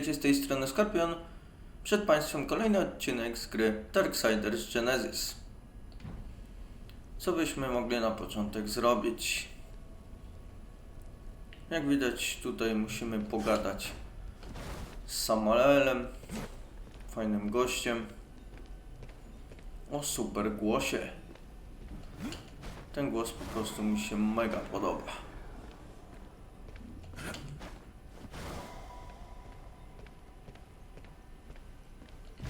witajcie z tej strony Skorpion. Przed Państwem kolejny odcinek z gry Darksiders Genesis. Co byśmy mogli na początek zrobić? Jak widać tutaj musimy pogadać z Samuelem, fajnym gościem, o super głosie. Ten głos po prostu mi się mega podoba.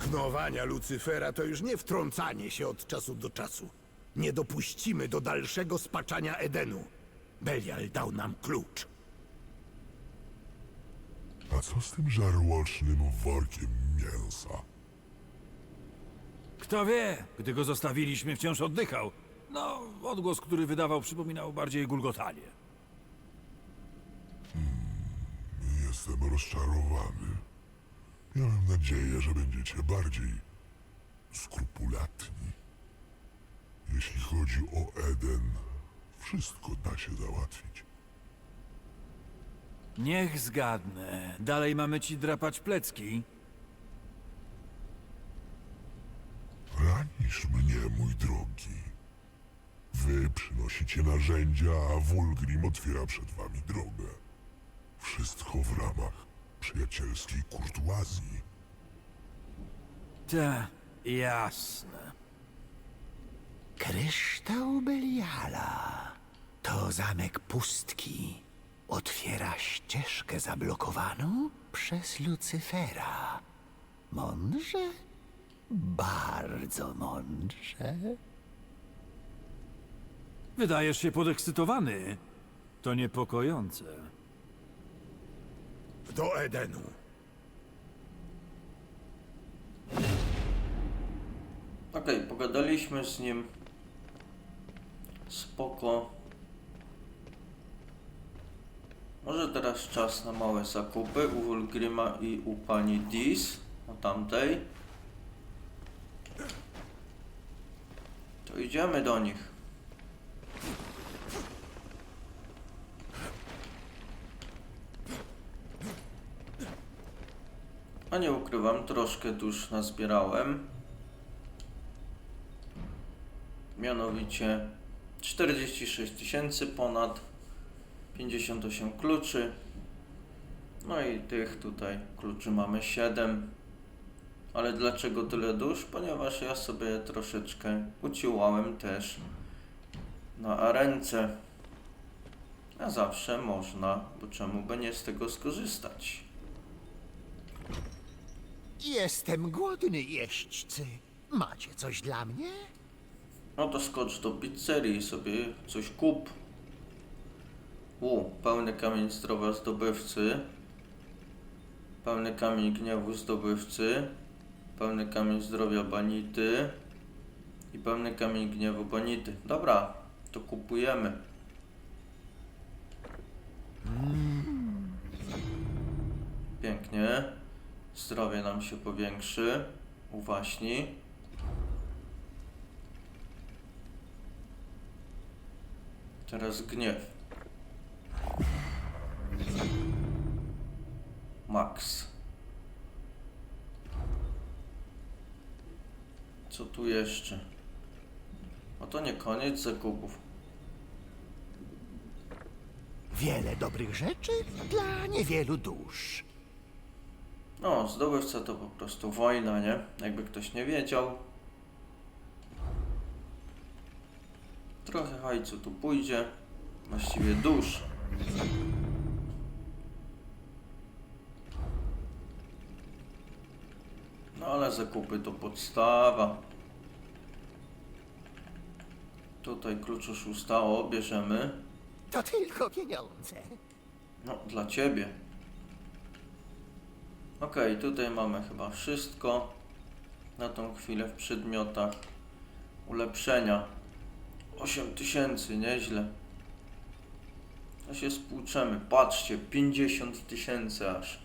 Knowania Lucyfera to już nie wtrącanie się od czasu do czasu. Nie dopuścimy do dalszego spaczania Edenu. Belial dał nam klucz. A co z tym żarłocznym workiem mięsa? Kto wie, gdy go zostawiliśmy, wciąż oddychał. No, odgłos, który wydawał, przypominał bardziej gulgotanie. Jestem rozczarowany. Miałem nadzieję, że będziecie bardziej skrupulatni. Jeśli chodzi o Eden, wszystko da się załatwić. Niech zgadnę. Dalej mamy ci drapać plecki. Ranisz mnie, mój drogi. Wy przynosicie narzędzia, a Wulgrim otwiera przed wami drogę. Wszystko w ramach przyjacielskiej kurtuazji. Ta, jasne. Kryształ Beliala to zamek pustki. Otwiera ścieżkę zablokowaną przez Lucyfera. Mądrze? Bardzo mądrze. Wydajesz się podekscytowany. To niepokojące. Do Edenu. Okej, pogadaliśmy z nim. Spoko. Może teraz czas na małe zakupy u Wulgrima i u pani Dis, o tamtej. To idziemy do nich. Nie ukrywam, troszkę dusz nazbierałem. Mianowicie 46 tysięcy ponad 58 kluczy. No i tych tutaj kluczy mamy 7. Ale dlaczego tyle dusz? Ponieważ ja sobie troszeczkę uciłałem też na arence. A zawsze można, bo czemu by nie z tego skorzystać? Jestem głodny, jeźdźcy. Macie coś dla mnie? No to skocz do pizzerii i sobie coś kup. U, pełny kamień zdrowia zdobywcy. Pełny kamień gniewu zdobywcy. Pełny kamień zdrowia banity. I pełny kamień gniewu banity. Dobra, to kupujemy. Pięknie. Zdrowie nam się powiększy. Uwaśni. Teraz gniew. Max. Co tu jeszcze? No to nie koniec zakupów. Wiele dobrych rzeczy dla niewielu dusz. No, zdobywca to po prostu wojna, nie? Jakby ktoś nie wiedział. Trochę hajcu tu pójdzie. Właściwie dusz. No ale zakupy to podstawa. Tutaj klucz oszustało, bierzemy. To tylko pieniądze. No, dla ciebie. Okej, tutaj mamy chyba wszystko na tą chwilę w przedmiotach. Ulepszenia. 8000, nieźle. To się spłuczemy. Patrzcie, 50 tysięcy aż.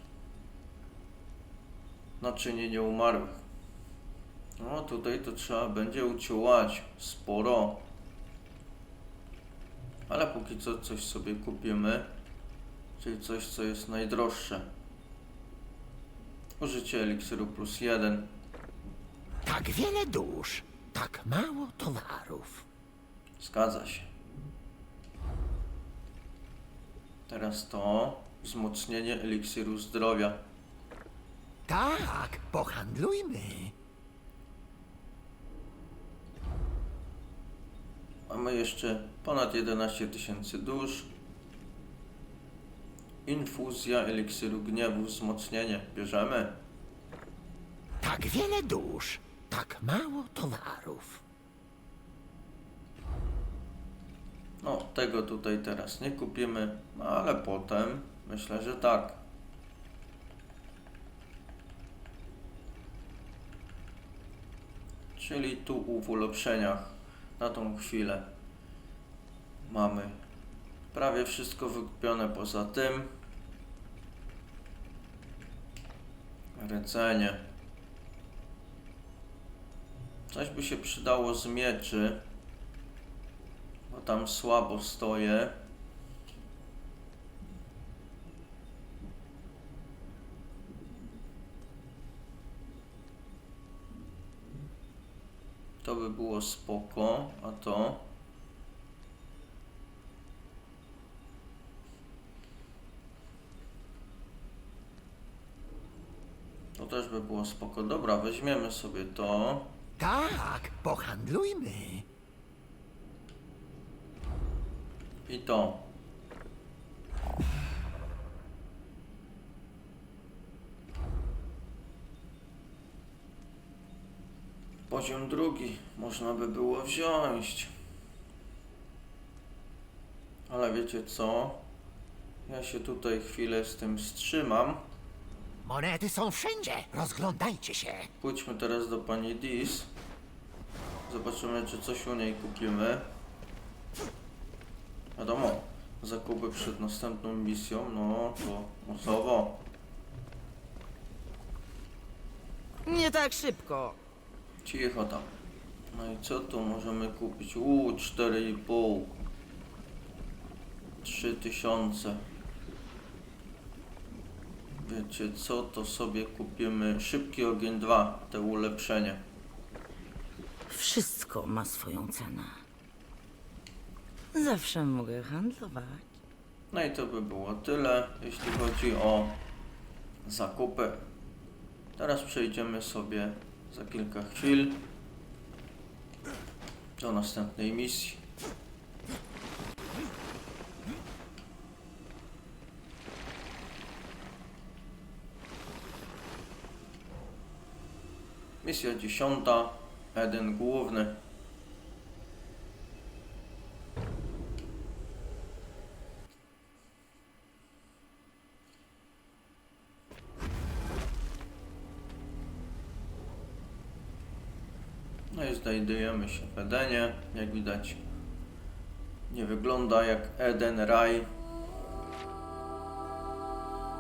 Naczynie nieumarłych. No tutaj to trzeba będzie uciułać sporo. Ale póki co coś sobie kupimy. Czyli coś, co jest najdroższe. Użycie eliksiru plus jeden. Tak wiele dusz, tak mało towarów. Zgadza się. Teraz to wzmocnienie eliksiru zdrowia. Tak, pohandlujmy. Mamy jeszcze ponad 11 tysięcy dusz. Infuzja eliksiru gniewu, wzmocnienie. Bierzemy. Tak wiele dusz, tak mało towarów. No, tego tutaj teraz nie kupimy, no, ale potem myślę, że tak. Czyli tu w ulepszeniach na tą chwilę mamy prawie wszystko wykupione poza tym. Rdzenie. Coś by się przydało z mieczy. Bo tam słabo stoję. To by było spoko, a. To spoko. Dobra, weźmiemy sobie to. Tak, pohandlujmy. I to. Poziom drugi można by było wziąć. Ale wiecie co? Ja się tutaj chwilę z tym wstrzymam. Monety są wszędzie, rozglądajcie się. Pójdźmy teraz do pani Dis. Zobaczymy, czy coś u niej kupimy. Wiadomo, zakupy przed następną misją, no to losowo. Nie tak szybko. Cicho tam. No i co tu możemy kupić? Uuu, 4,5. 3000. Wiecie co, to sobie kupimy szybki ogień 2, te ulepszenie. Wszystko ma swoją cenę. Zawsze mogę handlować. No i to by było tyle, jeśli chodzi o zakupy. Teraz przejdziemy sobie za kilka chwil do następnej misji. Misja dziesiąta, Eden główny. No i znajdujemy się w Edenie. Jak widać, nie wygląda jak Eden, raj.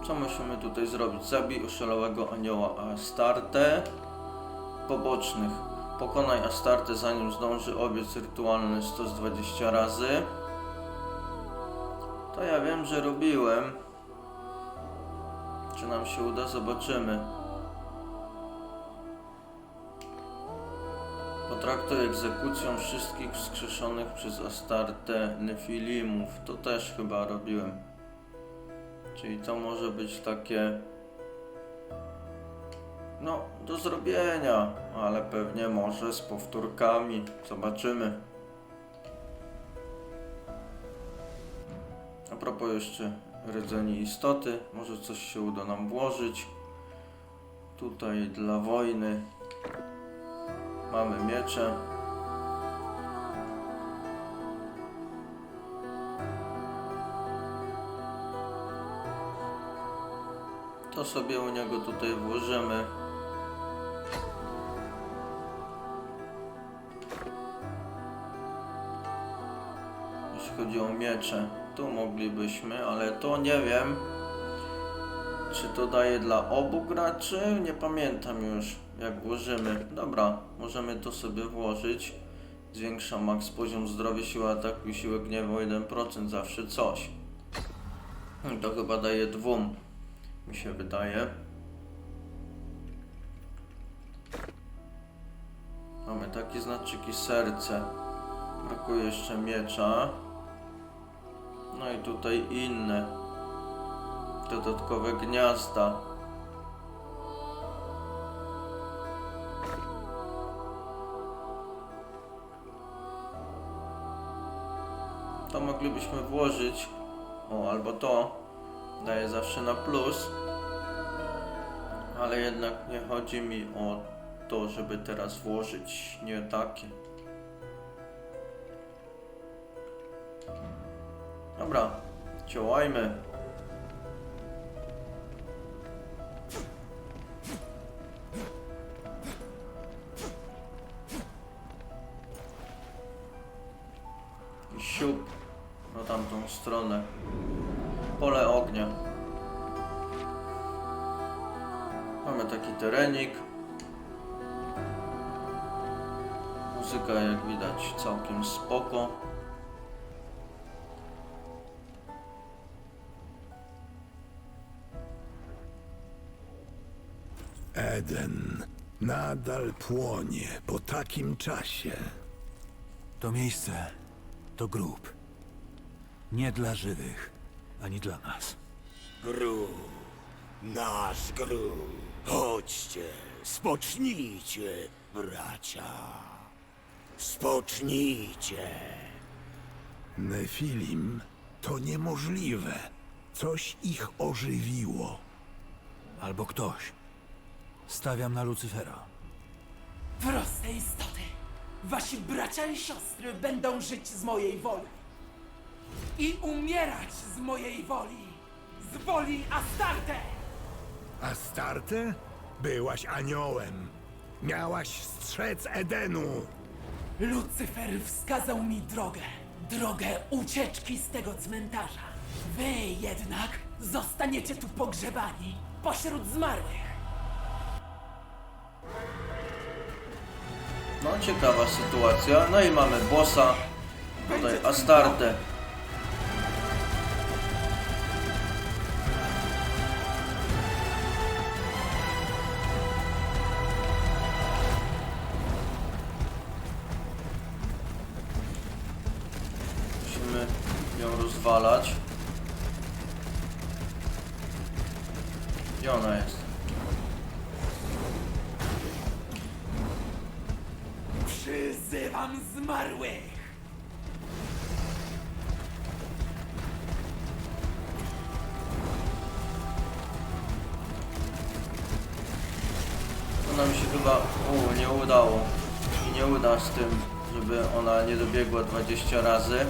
Co musimy tutaj zrobić? Zabij oszalałego anioła Astarte. Pobocznych. Pokonaj Astartę zanim zdąży obiec rytualny 120 razy. To ja wiem, że robiłem. Czy nam się uda? Zobaczymy. Potraktuj egzekucją wszystkich wskrzeszonych przez Astartę Nefilimów. To też chyba robiłem. Czyli to może być takie... No, do zrobienia, ale pewnie może z powtórkami. Zobaczymy. A propos jeszcze rdzeni istoty, może coś się uda nam włożyć. Tutaj dla wojny Mamy miecze. To sobie u niego tutaj włożymy. chodzi o miecze. Tu moglibyśmy, ale to nie wiem. Czy to daje dla obu graczy? Nie pamiętam już, jak włożymy. Dobra, możemy to sobie włożyć. Zwiększa maks poziom zdrowia, siła ataku i siłę gniewu o 1%, zawsze coś. No to chyba daje dwóm, mi się wydaje. Mamy takie znaczyki serce. Brakuje jeszcze miecza. No i tutaj inne. Dodatkowe gniazda. To moglibyśmy włożyć. O, albo to. Daje zawsze na plus. Ale jednak nie chodzi mi o to, żeby teraz włożyć nie takie. Dobra, działajmy. I siup na tamtą stronę. Pole ognia. Mamy taki terenik. Muzyka jak widać całkiem spoko. Eden nadal płonie po takim czasie. To miejsce to grób. Nie dla żywych, ani dla nas. Grób, nasz grób. Chodźcie, spocznijcie, bracia. Spocznijcie. Nefilim to niemożliwe. Coś ich ożywiło. Albo ktoś. Stawiam na Lucyfera. Proste istoty. Wasi bracia i siostry będą żyć z mojej woli. I umierać z mojej woli. Z woli Astarte! Astarte? Byłaś aniołem. Miałaś strzec Edenu. Lucyfer wskazał mi drogę. Drogę ucieczki z tego cmentarza. Wy jednak zostaniecie tu pogrzebani pośród zmarłych. No ciekawa sytuacja. No i mamy bossa. Tutaj Astarte. Musimy ją rozwalać. Gdzie ona Z tym, żeby ona nie dobiegła 20 razy.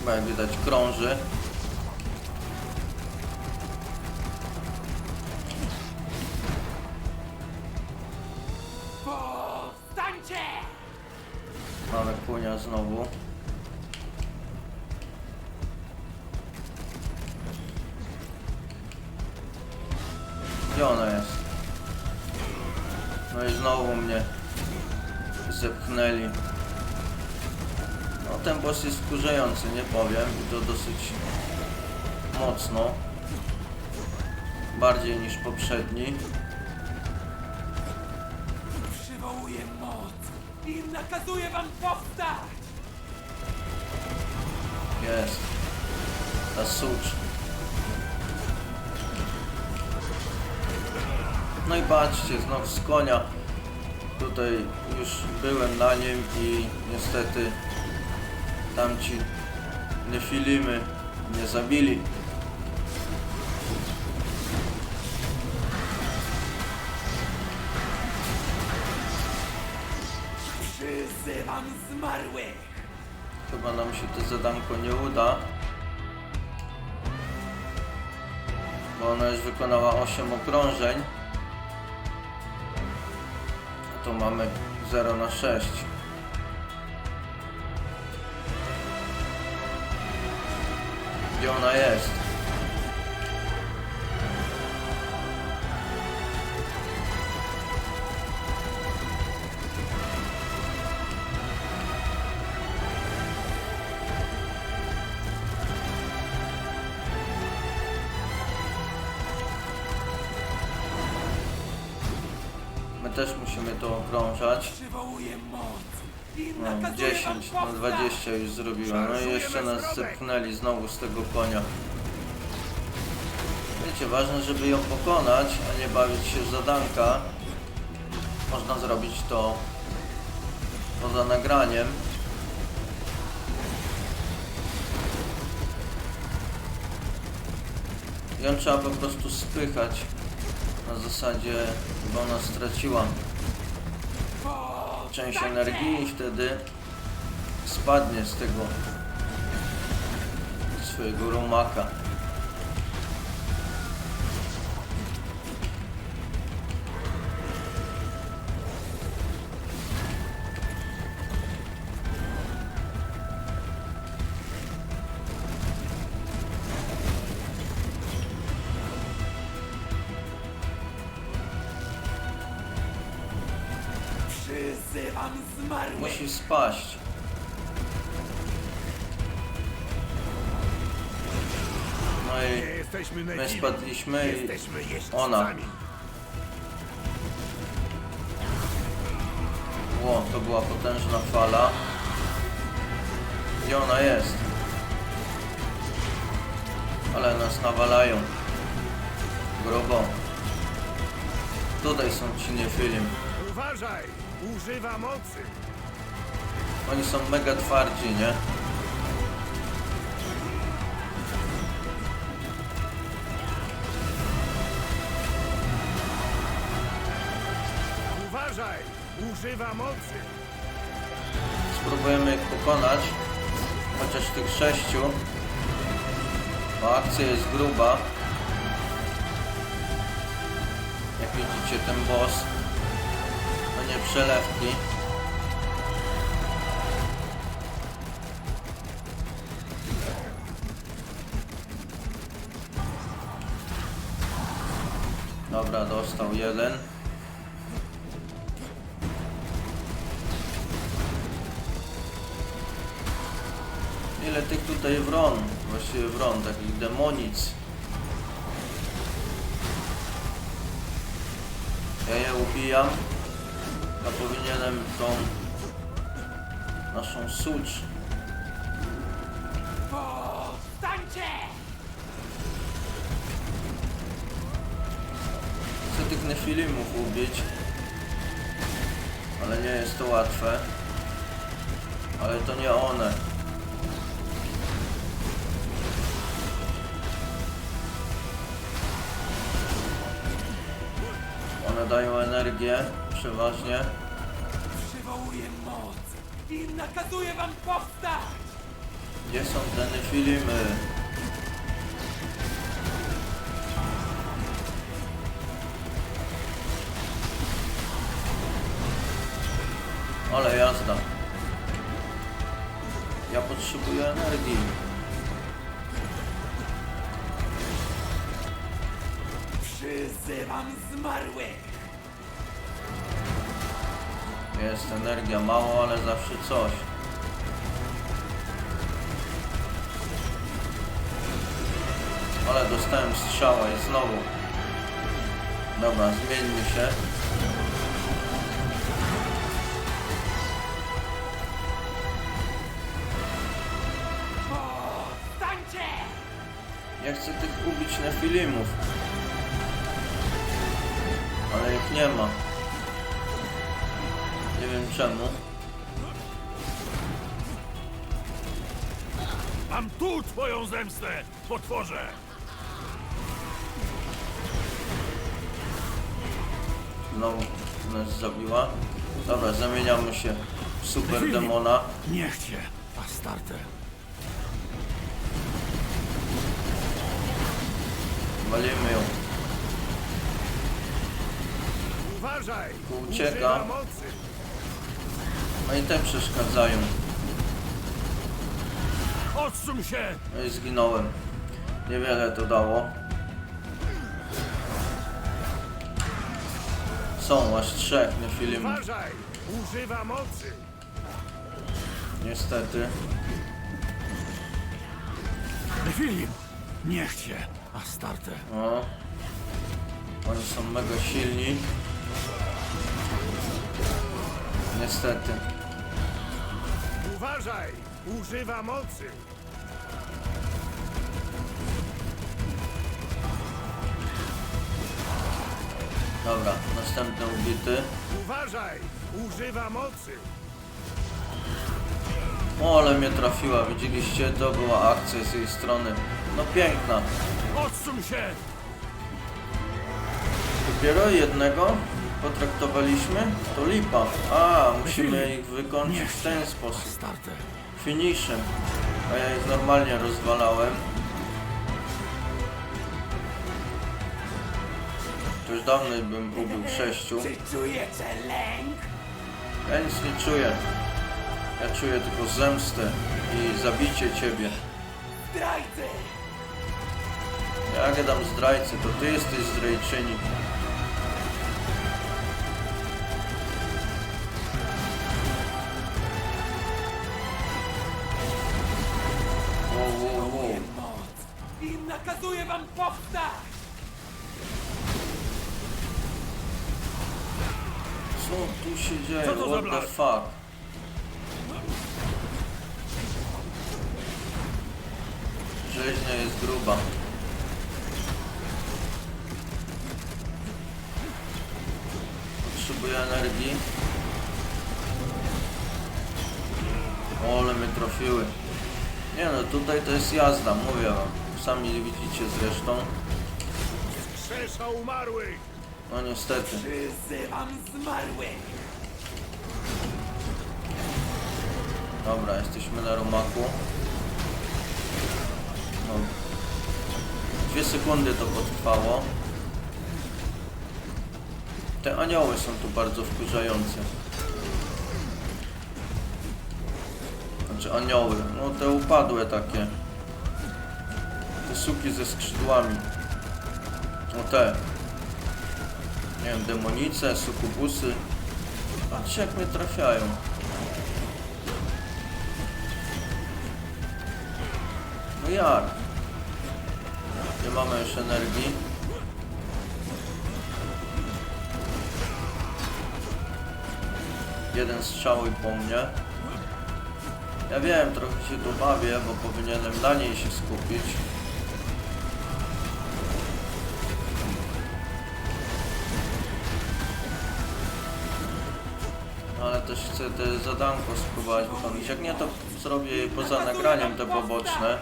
Chyba jak widać krąży. Mamy kunia znowu. Gdzie ona jest? No i znowu mnie zepchnęli. No ten boss jest wkurzający, nie powiem. I to dosyć mocno. Bardziej niż poprzedni. Przywołuję moc i nakazuję wam powstać! Jest. Ta sucz. No i patrzcie, znów z konia. Tutaj już byłem na nim i niestety tamci nefilimy mnie zabili. Przyzywam zmarłych! Chyba nam się to zadanko nie uda. Bo ona już wykonała 8 okrążeń. Tu mamy 0 na 6. Gdzie ona jest? I No, nakazuję 10 wam na powstać! 20 już zrobiłem. No i jeszcze nas zepchnęli znowu z tego konia. Wiecie, ważne, żeby ją pokonać, a nie bawić się w zadanka. Można zrobić to poza nagraniem. Ją trzeba po prostu spychać na zasadzie, bo ona straciła część energii i wtedy spadnie z tego swojego rumaka. Spaść. No Nie i jesteśmy my spadliśmy i ona. Ło, to była potężna fala. Gdzie ona jest? Ale nas nawalają. Grubo. Tutaj są ci Nefilim. Uważaj! Używa mocy! Oni są mega twardzi, nie? Uważaj! Używa mocy! Spróbujemy ich pokonać. Chociaż tych sześciu. Bo akcja jest gruba. Jak widzicie ten boss. To nie przelewki. Dostał jeden. Ile tych tutaj wron, właściwie wron, takich demonic. Ja je ubijam. A powinienem tą naszą sucz. Nefilimów ubić. Ale nie jest to łatwe. Ale to nie one. One dają energię, przeważnie. Przywołuję moc i nakazuję wam powstać! Gdzie są te nefilimy? Ale jazda. Ja potrzebuję energii. Przyzywam zmarłych! Jest energia mało, ale zawsze coś. Ale dostałem strzała i znowu. Dobra, zmieńmy się. Ja chcę tych ubić nefilimów. Ale ich nie ma. Nie wiem czemu. Mam tu twoją zemstę, potworze! Znowu nas zabiła. Dobra, zamieniamy się w super demona. Niech cię, Astarte! Walimy ją. Uważaj! Ucieka. Używa mocy! No i te przeszkadzają. Odsuń się! No i zginąłem. Niewiele to dało. Są aż trzech nefilimów. Uważaj! Używa mocy! Niestety. Nefilim! Niech cię, Astarte! O. Oni są mega silni. Niestety. Uważaj! Używa mocy! Dobra, następny ubity. Uważaj! Używa mocy! O, ale mnie trafiła, widzieliście? To była akcja z jej strony. No piękna. Odsuń się! Dopiero jednego potraktowaliśmy? To lipa. A, musimy ich wykończyć w ten sposób. Finishem. A ja ich normalnie rozwalałem. To już dawno bym ubił sześciu. Ja nic nie czuję. Ja czuję tylko zemstę i zabicie ciebie. Zdrajcy! Ja gadam zdrajcy, to ty jesteś zdrajczyni. Wow, wow, wow. Moc! I nakazuję wam powstać! Co tu się dzieje? Co to za What the fuck? Rzeźnia jest gruba. O, ale mnie trafiły. Nie no, tutaj to jest jazda, mówię wam. Sami widzicie zresztą. Krzesza umarłych! No niestety. Przyzywam zmarłych! Dobra, jesteśmy na rumaku. No. Dwie sekundy to potrwało. Te anioły są tu bardzo wkurzające. Znaczy anioły, no te upadłe takie. Te suki ze skrzydłami. No te. Nie wiem, demonice, sukubusy. Patrzcie jak mnie trafiają. No jak? Nie mamy już energii. Jeden strzał i po mnie. Ja wiem, trochę się tu bawię, bo powinienem na niej się skupić. Ale też chcę te zadanko spróbować wykonać. Jak nie, to zrobię poza nagraniem te poboczne.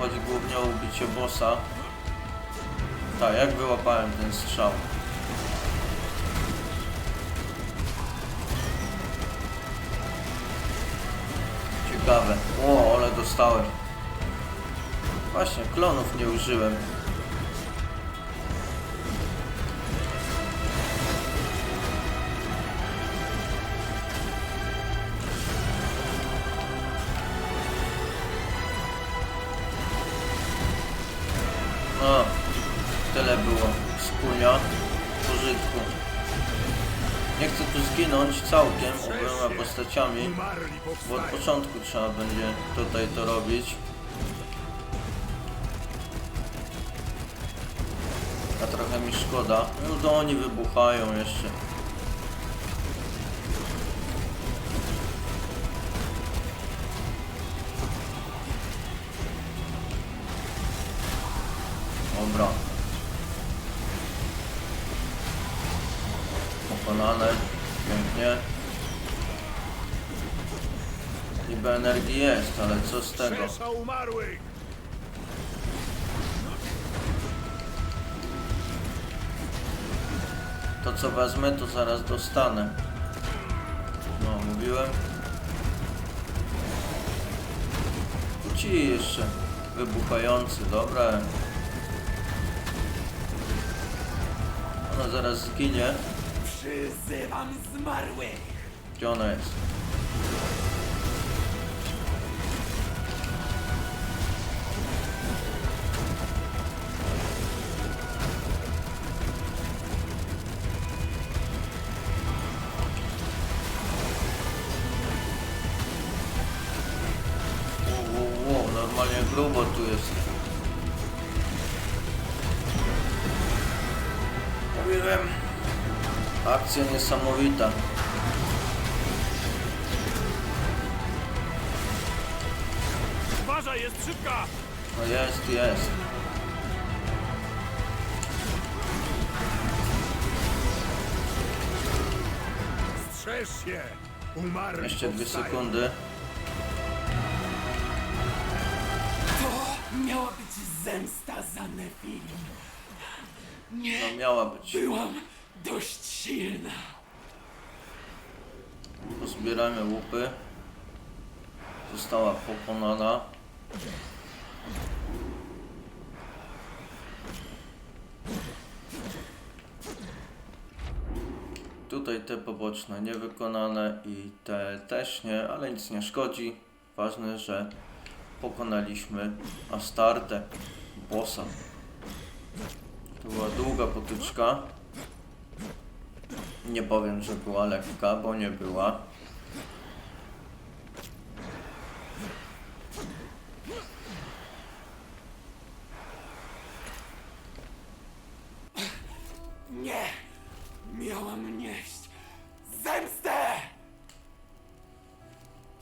Chodzi głównie o ubicie bossa. Tak, jak wyłapałem ten strzał. Ciekawe. O, ale dostałem. Właśnie, klonów nie użyłem. No, tyle było skunia, pożytku. Nie chcę tu zginąć całkiem obiema postaciami, bo od początku trzeba będzie tutaj to robić. A trochę mi szkoda. No to oni wybuchają jeszcze. Ale co z tego? To co wezmę, to zaraz dostanę. No, mówiłem. Ci jeszcze wybuchający, dobra. Ona zaraz zginie. Przyzywam zmarłych! Gdzie ona jest? niesamowita. Uważaj, jest szybka! No jest, jest. Strzeż się! Umarł Jeszcze dwie sekundy. To miała być zemsta za Nefilim. Nie No miała być. byłam dość silna. Pozbieramy łupy. Została pokonana. Tutaj te poboczne niewykonane i te też nie, ale nic nie szkodzi. Ważne, że pokonaliśmy Astartę, bossa. To była długa potyczka. Nie powiem, że była lekka, bo nie była.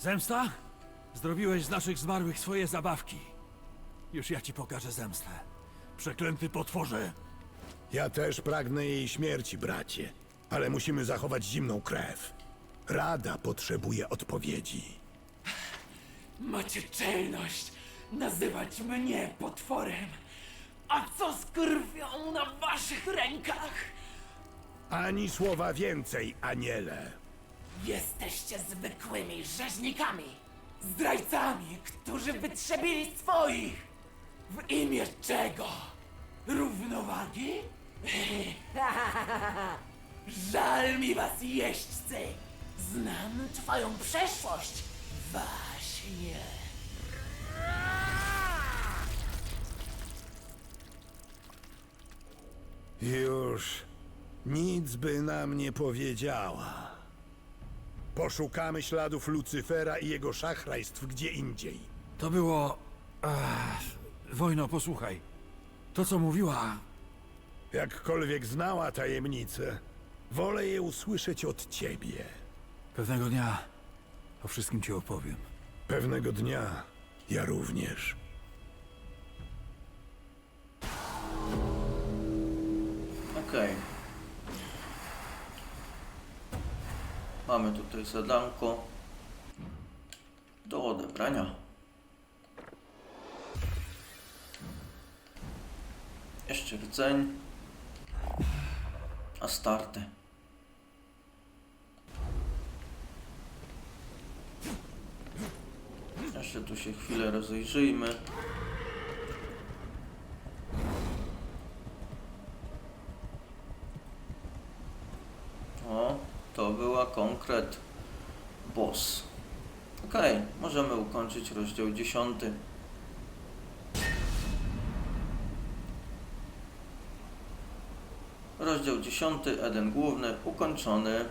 Zemsta? Zrobiłeś z naszych zmarłych swoje zabawki. Już ja ci pokażę zemstę. Przeklęty potworze! Ja też pragnę jej śmierci, bracie. Ale musimy zachować zimną krew. Rada potrzebuje odpowiedzi. Macie czelność nazywać mnie potworem. A co z krwią na waszych rękach? Ani słowa więcej, aniele. Jesteście zwykłymi rzeźnikami, zdrajcami, którzy wytrzebili swoich. W imię czego? Równowagi? Żal mi was, jeźdźcy! Znam twoją przeszłość, właśnie. Już nic by nam nie powiedziała. Poszukamy śladów Lucyfera i jego szachrajstw gdzie indziej. To było... Ach, wojno, posłuchaj. To, co mówiła... Jakkolwiek znała tajemnicę, wolę je usłyszeć od ciebie. Pewnego dnia o wszystkim ci opowiem. Pewnego dnia ja również. Okej. Mamy tutaj zadanko do odebrania. Jeszcze rdzeń. Astarte. Jeszcze tu się chwilę rozejrzyjmy. O, to była konkret Okej, możemy ukończyć rozdział 10. Rozdział 10, Eden główny, ukończony.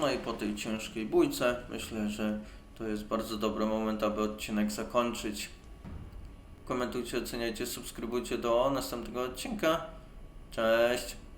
No i po tej ciężkiej bójce myślę, że to jest bardzo dobry moment, aby odcinek zakończyć. Komentujcie, oceniajcie, subskrybujcie do następnego odcinka. Cześć!